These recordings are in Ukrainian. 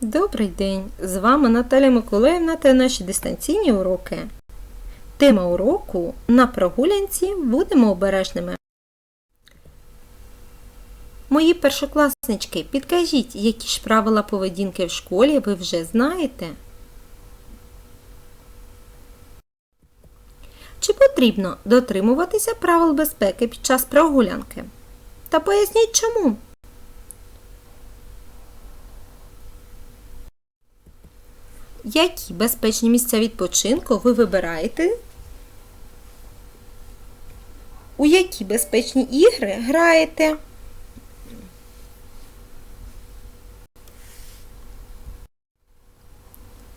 Добрий день! З вами Наталя Миколаївна та наші дистанційні уроки. Тема уроку на прогулянці будемо обережними. Мої першокласнички, підкажіть, які ж правила поведінки в школі ви вже знаєте? Чи потрібно дотримуватися правил безпеки під час прогулянки? Та поясніть чому. Які безпечні місця відпочинку ви вибираєте? У які безпечні ігри граєте?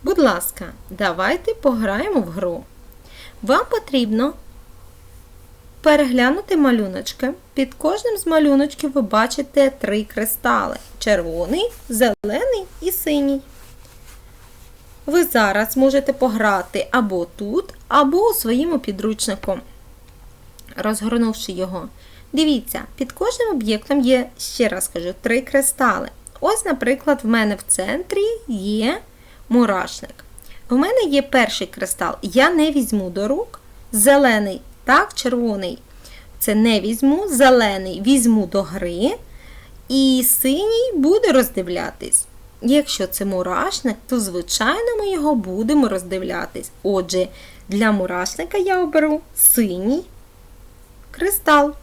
Будь ласка, давайте пограємо в гру. Вам потрібно переглянути малюночки. Під кожним з малюночків ви бачите три кристали: червоний, зелений і синій. Ви зараз можете пограти або тут, або у своєму підручнику, розгорнувши його. Дивіться, під кожним об'єктом є, ще раз кажу, три кристали. Ось, наприклад, в мене в центрі є мурашник. В мене є перший кристал. Я не візьму до рук. Зелений, так, червоний. Це не візьму, зелений візьму до гри. І синій буде роздивлятись. Якщо це мурашник, то, звичайно, ми його будемо роздивлятись. Отже, для мурашника я оберу синій кристал.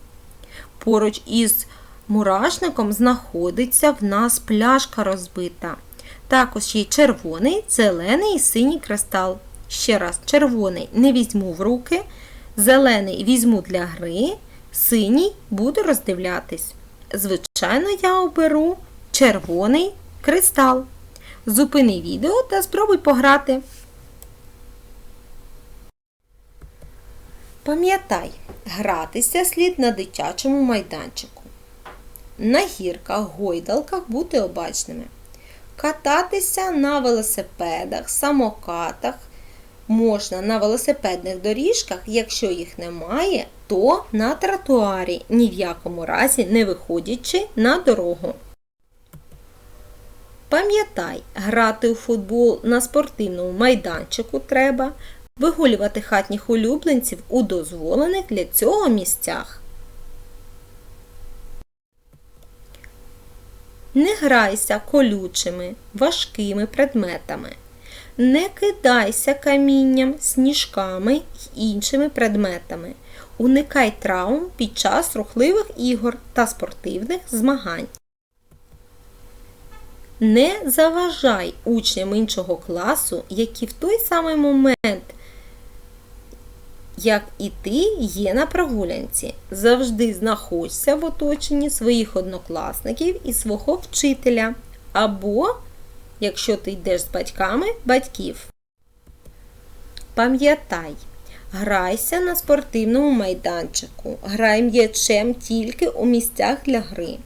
Поруч із мурашником знаходиться в нас пляшка розбита. Також є червоний, зелений і синій кристал. Ще раз, червоний не візьму в руки, зелений візьму для гри, синій буду роздивлятись. Звичайно, я оберу червоний кристал. Зупини відео та спробуй пограти. Пам'ятай, гратися слід на дитячому майданчику. На гірках, гойдалках бути обачними. Кататися на велосипедах, самокатах можна на велосипедних доріжках, якщо їх немає, то на тротуарі, ні в якому разі не виходячи на дорогу. Пам'ятай, грати у футбол на спортивному майданчику треба, вигулювати хатніх улюбленців у дозволених для цього місцях. Не грайся колючими, важкими предметами. Не кидайся камінням, сніжками й іншими предметами. Уникай травм під час рухливих ігор та спортивних змагань. Не заважай учням іншого класу, які в той самий момент, як і ти, є на прогулянці. Завжди знаходься в оточенні своїх однокласників і свого вчителя. Або, якщо ти йдеш з батьками, батьків. Пам'ятай, грайся на спортивному майданчику, грай м'ячем тільки у місцях для гри.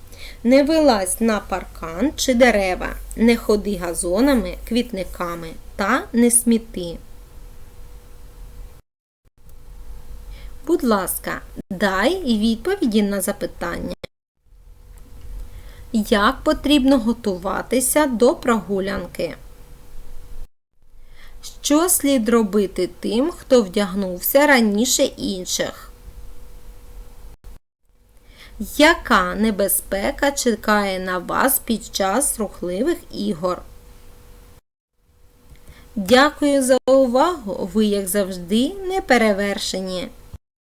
Не вилазь на паркан чи дерева, не ходи газонами, квітниками та не сміти. Будь ласка, дай відповіді на запитання. Як потрібно готуватися до прогулянки? Що слід робити тим, хто вдягнувся раніше інших? Яка небезпека чекає на вас під час рухливих ігор? Дякую за увагу! Ви, як завжди, неперевершені!